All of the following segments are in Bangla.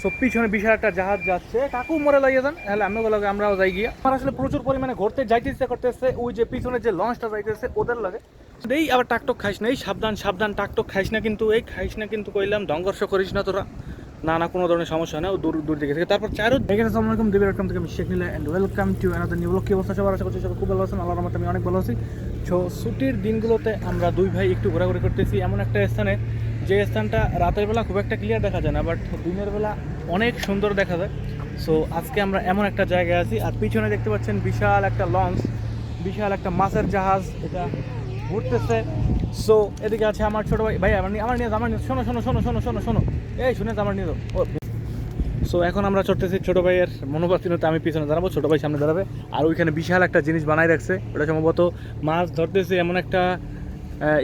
সো পিছনে বিশাল একটা জাহাজ যাচ্ছে। কাকু মরে লাগিয়ে দেন তাহলে আমি বলো আমরাও যাই গিয়া। আমার আসলে প্রচুর পরিমাণে ঘুরতে যাইতে ইচ্ছা করতেছে। ওই যে পিছনে যে লঞ্চটা যাইতেছে, ওদের লাগে। এই আবার টাকটক খাইস না। এই সাবধান সাবধান, টাকটক খাইস না কিন্তু, এই খাইস না কিন্তু কইলাম সংঘর্ষ করিস না তোরা। না না, কোনো ধরনের সমস্যা নেই। ও দূর দূর দিকে থেকে তারপর চারু দেখে আসসালামু আলাইকুম। দেবের রকম থেকে আমি Sheikh Nila and welcome to another new blog কি অবস্থা? সবার আশা করছি সবাই খুব ভালো আছেন। আল্লাহর রহমতে আমি অনেক ভালো আছি। ছুটির দিনগুলোতে আমরা দুই ভাই একটু ঘোরাঘুরি করতেছি। এমন একটা স্থানে যে স্থানটা রাতের বেলা খুব একটা ক্লিয়ার দেখা যায় না বাট দিনের বেলা অনেক সুন্দর দেখা যায়। সো আজকে আমরা এমন একটা জায়গায় আছি, আর পিছনে দেখতে পাচ্ছেন বিশাল একটা লঞ্চ বিশাল একটা মাছের জাহাজ, এটা ঘুরতেছে। সো এদিকে আছে আমার ছোট ভাই ভাই, আমার নিয়ে আমার নিয়ে আমার নিয়ে শোনো শোনো শোনো শোনো শোনো শোনো। এই, শুনে আমার নিয়ে ও। সো এখন আমরা চড়তেছি ছোটো ভাইয়ের মনোবাসীনতে, আমি পিছনে দাঁড়াবো, ছোটো ভাই সামনে দাঁড়াবে। আর ওইখানে বিশাল একটা জিনিস বানাই রাখছে, ওটা সম্ভবত মাছ ধরতেছে, এমন একটা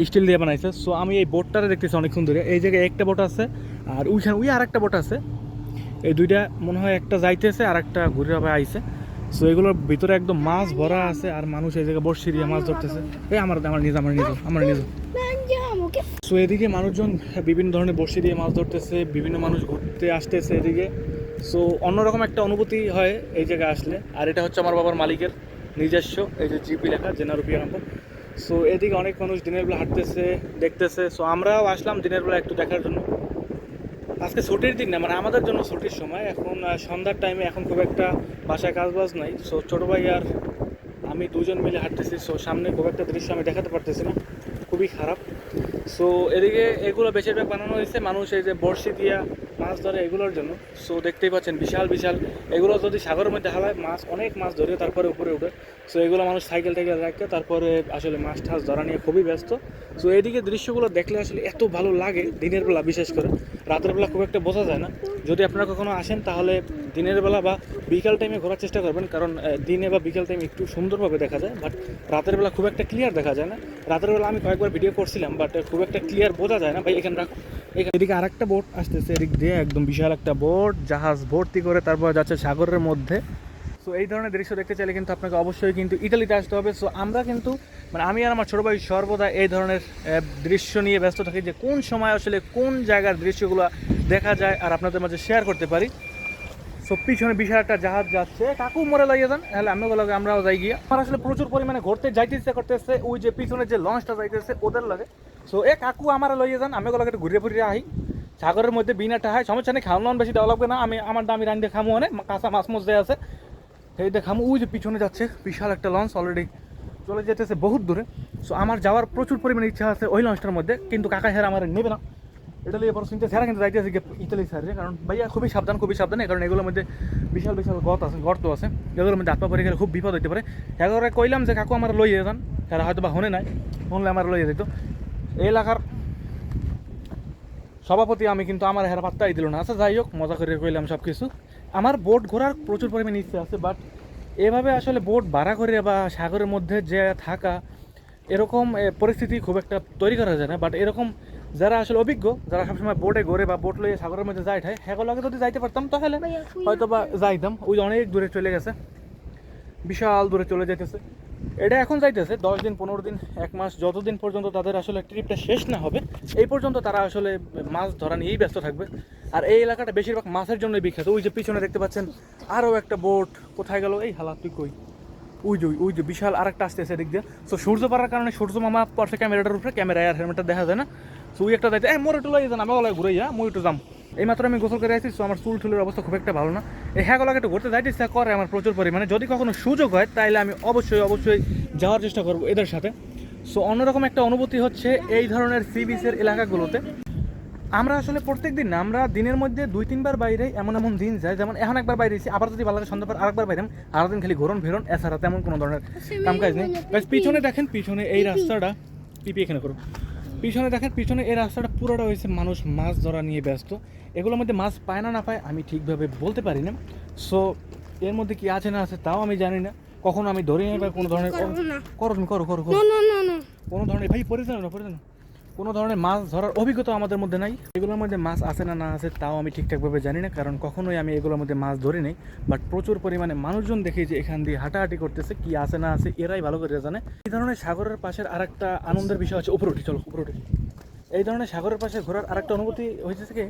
স্টিল দিয়ে বানাইছে। সো আমি এই বোটটারে দেখতেছি অনেক সুন্দর এই জায়গায় একটা বোট আছে, আর ওইখানে ওই আর একটা বোট আছে। এই দুইটা মনে হয় একটা যাইতেছে আর একটা ঘুরে আবার আইছে। সো এগুলোর ভিতরে একদম মাছ ভরা আছে, আর মানুষ এই জায়গায় বসে দিয়ে মাছ ধরতেছে। এই আমার আমার নিজে আমার নিজে আমার নিজে। সো এদিকে মানুষজন বিভিন্ন ধরনের বড়শি দিয়ে মাছ ধরতেছে, বিভিন্ন মানুষ ঘুরতে আসতেছে এদিকে। সো অন্যরকম একটা অনুভূতি হয় এই জায়গায় আসলে। আর এটা হচ্ছে আমার বাবার মালিকের নিজস্ব, এই যে জিপি লেখা জেনারুপিয়া নম্বর সো এদিকে অনেক মানুষ দিনের বেলা হাঁটতেছে, দেখতেছে। সো আমরাও আসলাম দিনের বেলা একটু দেখার জন্য। আজকে ছুটির দিন না মানে আমাদের জন্য ছুটির সময়। এখন সন্ধ্যার টাইমে এখন খুব একটা বাসায় কাজ বাজ নাই। সো ছোটো ভাই আর আমি দুজন মিলে হাঁটতেছি। সো সামনে খুব একটা দৃশ্য আমি দেখাতে পারতেছি না। খুবই খারাপ। সো এদিকে এগুলো বেশিরভাগ বানানো হয়েছে মানুষ এই যে বড়শি দিয়া মাছ ধরে এগুলোর জন্য। সো দেখতেই পাচ্ছেন বিশাল বিশাল। এগুলো যদি সাগরের মধ্যে হালায়, মাছ, অনেক মাছ ধরে তারপরে উপরে উঠে। সো এগুলো মানুষ সাইকেল টাইকেল রাখে, তারপরে আসলে মাছ টাছ ধরা নিয়ে খুবই ব্যস্ত। সো এদিকে দৃশ্যগুলো দেখলে আসলে এত ভালো লাগে দিনের বেলা বিশেষ করে। রাতের বেলা খুব একটা বোঝা যায় না। যদি আপনারা কখনো আসেন তাহলে দিনের বেলা বা বিকাল টাইমে ঘোরার চেষ্টা করবেন, কারণ দিনে বা বিকাল টাইমে একটু সুন্দরভাবে দেখা যায় বাট রাতের বেলা খুব একটা ক্লিয়ার দেখা যায় না। রাতের বেলা আমি কয়েকবার ভিডিও করছিলাম বাট খুব একটা ক্লিয়ার বোঝা যায় না। ভাই এখানে এদিকে আরেকটা বোট আসতেছে, এদিক দিয়ে একদম বিশাল একটা বোট জাহাজ ভর্তি করে তারপর যাচ্ছে সাগরের মধ্যে। সো এই ধরনের দৃশ্য দেখতে চাইলে কিন্তু আপনাকে অবশ্যই কিন্তু ইটালিতে আসতে হবে। সো আমরা কিন্তু মানে আমি আর আমার ছোটো ভাই সর্বদা এই ধরনের দৃশ্য নিয়ে ব্যস্ত থাকি যে কোন সময় আসলে কোন জায়গার দৃশ্যগুলো দেখা যায় আর আপনাদের মাঝে শেয়ার করতে পারি। সো পিছনে বিশাল একটা জাহাজ যাচ্ছে। কাকু মরে লাগিয়ে দেন। তাহলে আমি বলো আমরাও যাই গিয়া। আমার আসলে প্রচুর পরিমাণে ঘুরতে যাইতে ইচ্ছা করতেছে। ওই যে পিছনে যে লঞ্চটা যাইতেছে, ওদের লাগে। সো এ কাকু আমার লইয়ে যান আমি ওগুলোকে ঘুরে ফিরে আহি। সাগরের মধ্যে বিনাটা হয় সমস্যা নেই খাওয়ান বেশি দেওয়া লাগবে না। আমি, আমার দামি রান দিয়ে খামু অনেক, কাঁচা মাছ মাছ আছে। সেই দেখামু ওই যে পিছনে যাচ্ছে, বিশাল একটা লঞ্চ অলরেডি চলে যেতেছে বহুত দূরে। সো আমার যাওয়ার প্রচুর পরিমাণে ইচ্ছা আছে ওই লঞ্চটার মধ্যে, কিন্তু কাকা হেরা আমার নেবে না। এটা লিয়ে বড় চিন্তা কিন্তু যাইতে আছে ইতালি সাইডে কারণ ভাইয়া খুবই সাবধান খুবই সাবধান। কারণ এগুলোর মধ্যে বিশাল বিশাল গত আছে, গর্ত আছে। এগুলোর মধ্যে আত্মা পরে গেলে খুব বিপদ হতে পারে। এগারে কইলাম যে কাকু আমার লইয়ে যান। তারা হয়তো বা হনে নাই হনলে আমার লইয়ে যেত এই এলাকার সভাপতি আমি কিন্তু আমার হেরা পাত্তাই দিল না। আচ্ছা যাই হোক, মজা করে কইলাম সব কিছু আমার বোট ঘোরার প্রচুর পরিমাণে ইচ্ছে আছে বাট এভাবে আসলে বোট ভাড়া করে বা সাগরের মধ্যে যে থাকা, এরকম পরিস্থিতি খুব একটা তৈরি করা যায় না। বাট এরকম যারা আসলে অভিজ্ঞ যারা সবসময় বোটে ঘোরে বা বোট লইয়ে সাগরের মধ্যে যাই ঠায় সেগুলোকে যদি যাইতে পারতাম তাহলে হয়তো বা যাইতাম। ওই অনেক দূরে চলে গেছে। বিশাল দূরে চলে যাইতেছে। এটা এখন যাইতেছে দশ দিন পনেরো দিন এক মাস যতদিন পর্যন্ত তাদের আসলে ট্রিপটা শেষ না হবে এই পর্যন্ত তারা আসলে মাছ ধরা নিয়েই ব্যস্ত থাকবে। আর এই এলাকাটা বেশিরভাগ মাছের জন্যই বিখ্যাত। ওই যে পিছনে দেখতে পাচ্ছেন আরও একটা বোট কোথায় গেল? এই হালা তুই কই? ওই যে ওই- যে বিশাল আরেকটা আসতেছে এদিক দিয়ে। সো সূর্য পাড়ার কারণে সূর্য মামা পড়ছে ক্যামেরাটার উপরে ক্যামেরা আর হেলমেটটা দেখা যায় না। সো একটা যাইতে এই মোর একটু লই যান আমি গলায় ঘুরে যা মই একটু যাম। এই মাত্র আমি গোসল করে আসছি সো আমার চুল টুলের অবস্থা খুব একটা ভালো না। এই হ্যাঁ গলাকে একটু ঘুরতে যাইতে ইচ্ছা করে আমার প্রচুর পরিমাণে। যদি কখনো সুযোগ হয় তাইলে আমি অবশ্যই অবশ্যই যাওয়ার চেষ্টা করব এদের সাথে। সো অন্যরকম একটা অনুভূতি হচ্ছে এই ধরনের সি বিচের এলাকাগুলোতে। আমরা আসলে প্রত্যেক দিন আমরা দিনের মধ্যে দুই তিনবার বাইরে এমন এমন দিন যায় যেমন এখন একবার বাইরে এসেছি আবার যদি ভালো লাগে সন্ধ্যাবার আরেকবার বাইরে আর দিন খালি ঘোরন ফেরন এছাড়া তেমন কোনো ধরনের কাম কাজ নেই। পিছনে দেখেন পিছনে এই রাস্তাটা পিপি এখানে করো পিছনে দেখেন পিছনে এই রাস্তাটা পুরোটা হয়েছে মানুষ মাছ ধরা নিয়ে ব্যস্ত। এগুলোর মধ্যে মাছ পায় না না পায় আমি ঠিকভাবে বলতে পারি না। সো এর মধ্যে কি আছে না আছে তাও আমি জানি না। কখনো আমি ধরি না বা কোনো ধরনের করো তুমি করো করো করো. কোনো ধরনের ভাই পড়ে যাও না পড়ে যাও না। কোনো ধরনের মাছ ধরার অভিজ্ঞতা আমাদের মধ্যে নাই। এগুলোর মধ্যে মাছ আছে না না আছে তাও আমি ঠিকঠাকভাবে জানি না, কারণ কখনোই আমি এগুলোর মধ্যে মাছ ধরি নাই। বাট প্রচুর পরিমাণে মানুষজন দেখি যে এখান দিয়ে হাঁটাহাঁটি করতেছে, কি আছে না আছে, এরাই ভালো করে জানে। এই ধরনের সাগরের পাশের আরেকটা আনন্দের বিষয় হচ্ছে উপরে উঠি, চলো উপরে উঠি। এই ধরনের সাগরের পাশে ঘোরার আরেকটা অনুভূতি হয়েছে কি?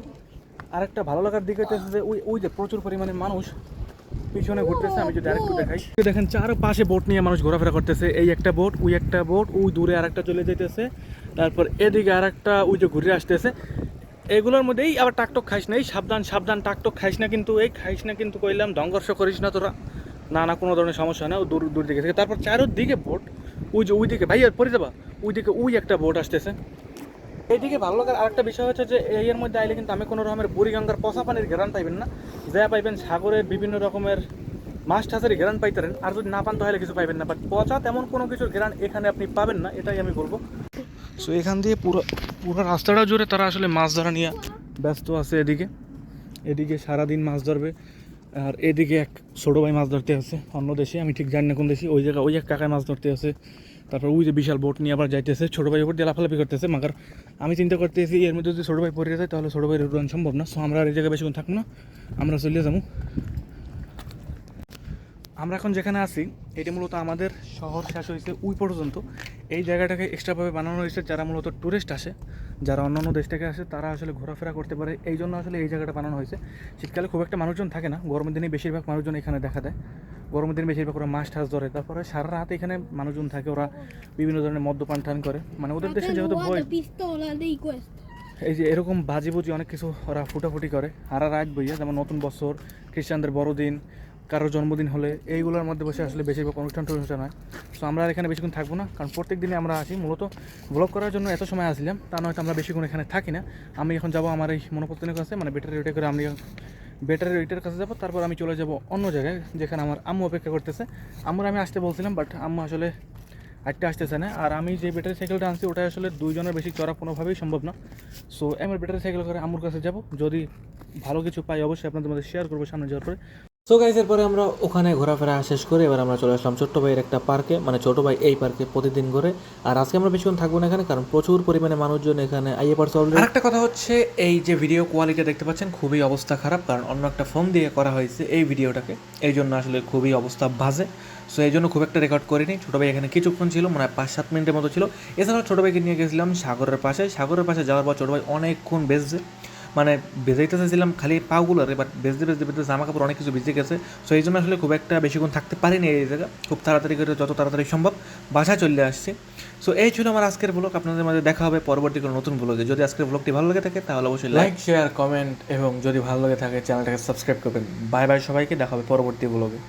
আরেকটা ভালো লাগার দিক হচ্ছে যে ওই ওই যে প্রচুর পরিমাণে মানুষ পিছনে ঘুরতেছে, আমি যদি আরেকটু দেখাই। দেখেন, চারপাশে বোট নিয়ে মানুষ ঘোরাফেরা করতেছে। এই একটা বোট, ওই একটা বোট, ওই দূরে আরেকটা চলে যেতেছে তারপর এদিকে আরেকটা, ওই যে ঘুরে আসতেছে। এগুলোর মধ্যেই আবার টাকটক খাইস না। এই সাবধান সাবধান টাকটক খাইস না কিন্তু, এই খাইস না কিন্তু কইলাম দঙ্গর্ষ করিস না তোরা। না না, কোনো ধরনের সমস্যা না। দূর দূর দিকে থেকে তারপর চারোদিকে বোট, ওই যে ওই দিকে ভাই আর পরে যাবা। ওই দিকে ওই একটা বোট আসতেছে। এইদিকে ভালো লাগার আরেকটা বিষয় হচ্ছে যে এর মধ্যে আইলে কিন্তু আমি কোনো রকমের বুড়িগঙ্গার পচা পানির ঘেরান পাইবেন না। যা পাইবেন সাগরে বিভিন্ন রকমের মাছ টাছের ঘেরান পাইতারেন। আর যদি না পান তাহলে কিছু পাইবেন না। বাট পচা তেমন কোনো কিছুর ঘেরান এখানে আপনি পাবেন না, এটাই আমি বলব। সো এখান দিয়ে পুরো পুরো রাস্তাটা জুড়ে তারা আসলে মাছ ধরা নিয়ে ব্যস্ত আছে এদিকে। এদিকে সারাদিন মাছ ধরবে। আর এদিকে এক ছোটো ভাই মাছ ধরতে আছে অন্য দেশে, আমি ঠিক জানি না কোন দেশে। ওই জায়গায় ওই এক কাকায় মাছ ধরতে আছে তারপর ওই যে বিশাল বোট নিয়ে আবার যাইতেছে, ছোটো ভাই উপর দিয়ে করতেছে। মাগার, আমি চিন্তা করতেছি, এর মধ্যে যদি ছোটো ভাই পড়ে যায়, তাহলে ছোটো ভাই উড়ান সম্ভব না। সো আমরা আর এই জায়গায় বেশিক্ষণ থাকব না। আমরা চলে যাব। আমরা এখন যেখানে আছি এটি মূলত আমাদের শহর শেষ হয়েছে ওই পর্যন্ত। এই জায়গাটাকে এক্সট্রাভাবে বানানো হয়েছে যারা মূলত ট্যুরিস্ট আসে যারা অন্যান্য দেশ থেকে আসে তারা আসলে ঘোরাফেরা করতে পারে। এই জন্য আসলে এই জায়গাটা বানানো হয়েছে। শীতকালে খুব একটা মানুষজন থাকে না গরমের দিনে বেশিরভাগ মানুষজন এখানে দেখা দেয়। গরমের দিনে বেশিরভাগ ওরা মাছ টাছ ধরে। তারপরে সারা রাত এখানে মানুষজন থাকে ওরা বিভিন্ন ধরনের মদ্যপান টান করে। মানে ওদের দেশে যেহেতু ভয়. এই যে এরকম বাজি বুজি অনেক কিছু ওরা ফুটাফুটি করে। হারা রাত বইয়া যেমন নতুন বছর খ্রিস্টানদের বড়দিন কারোর জন্মদিন হলে এইগুলোর মধ্যে বসে আসলে বেশিরভাগ অনুষ্ঠান টনুষ্ঠান হয় সো আমরা আর এখানে বেশিক্ষণ থাকব না, কারণ প্রত্যেক দিনে আমরা আসি। মূলত ব্লগ করার জন্য এত সময় আসলাম তা নয়তো আমরা বেশিক্ষণ এখানে থাকি না। আমি এখন যাব আমার এই মনোপত্তনের কাছে মানে ব্যাটারি ওইটা করে আমি ব্যাটারি ওইটার কাছে যাব, তারপর আমি চলে যাব অন্য জায়গায়, যেখানে আমার আম্মু অপেক্ষা করতেছে। আম্মুর আমি আসতে বলছিলাম বাট আম্মু আসলে হাঁটতে আসতেছে না। আর আমি যে ব্যাটারি সাইকেলটা আনছি, ওটা আসলে দুইজনের বেশি চড়া কোনোভাবেই সম্ভব না। সো আমার ব্যাটারি সাইকেল করে আম্মুর কাছে যাব। যদি ভালো কিছু পাই, অবশ্যই আপনাদের মধ্যে শেয়ার করব সামনে যাওয়ার পরে। সো গাইজ এরপরে আমরা ওখানে ঘোরাফেরা শেষ করে এবার আমরা চলে আসলাম ছোট্ট ভাইয়ের একটা পার্কে মানে ছোট ভাই এই পার্কে প্রতিদিন করে আর আজকে আমরা বেশিক্ষণ থাকব না এখানে, কারণ প্রচুর পরিমাণে মানুষজন এখানে আইয়ে পারছে অলরেডি আরেকটা কথা হচ্ছে, এই যে ভিডিও কোয়ালিটি দেখতে পাচ্ছেন, খুবই অবস্থা খারাপ, কারণ অন্য একটা ফোন দিয়ে করা হয়েছে এই ভিডিওটাকে এই জন্য আসলে খুবই অবস্থা বাজে। সো এই জন্য খুব একটা রেকর্ড করিনি। ছোটো ভাই এখানে কিছুক্ষণ ছিল মানে পাঁচ সাত মিনিটের মতো ছিল। এছাড়াও ছোটো ভাইকে নিয়ে গেছিলাম সাগরের পাশে। সাগরের পাশে যাওয়ার পর ছোটো ভাই অনেকক্ষণ বেজছে মানে বেজাইতে চাইছিলাম খালি পাগুলোর বাট বেজতে বেজতে বেজতে জামা কাপড় অনেক কিছু ভিজে গেছে। সো এই জন্য আসলে খুব একটা বেশিক্ষণ থাকতে পারিনি এই জায়গা। খুব তাড়াতাড়ি করে যত তাড়াতাড়ি সম্ভব বাসায় চলে আসছে। সো এই ছিল আমার আজকের ব্লগ আপনাদের মাঝে দেখা হবে পরবর্তী কোনো নতুন ব্লগে যদি আজকের ব্লগটি ভালো লাগে থাকে, তাহলে অবশ্যই লাইক শেয়ার কমেন্ট এবং যদি ভালো লাগে থাকে চ্যানেলটাকে সাবস্ক্রাইব করবেন। বাই বাই সবাইকে, দেখা হবে পরবর্তী ব্লগে